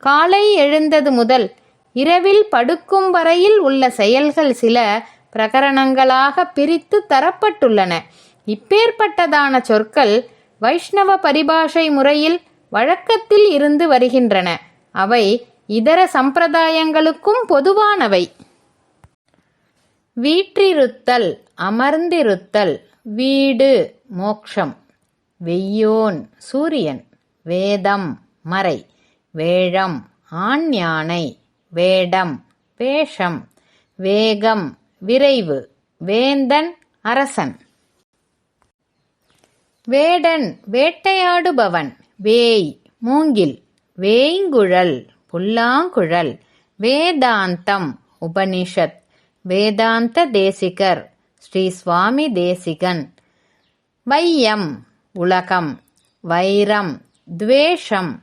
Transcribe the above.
காலை எழுந்தது முதல் இரவில் படுக்கும் வரையில் உள்ள செயல்கள் சில பிரகரணங்களாக பிரித்து தரப்பட்டுள்ளன. இப்பேற்பட்டதான சொற்கள் வைஷ்ணவ பரிபாஷை முறையில் வழக்கத்தில் இருந்து வருகின்றன. அவை இதர சம்பிரதாயங்களுக்கும் பொதுவானவை. வீற்றிருத்தல் அமர்ந்திருத்தல் வீடு மோக்ஷம் வெய்யோன் சூரியன் வேதம் மறை. வேழம் ஆண் யானை வேடம் வேஷம் வேகம் விரைவு வேந்தன் அரசன். வேடன் வேட்டையாடுபவன் வேய் மூங்கில் வேய்ங்குழல் புல்லாங்குழல் வேதாந்தம் உபனிஷத் வேதாந்த தேசிகர் ஸ்ரீ சுவாமி தேசிகன். வையம் உலகம் வைரம் துவேஷம்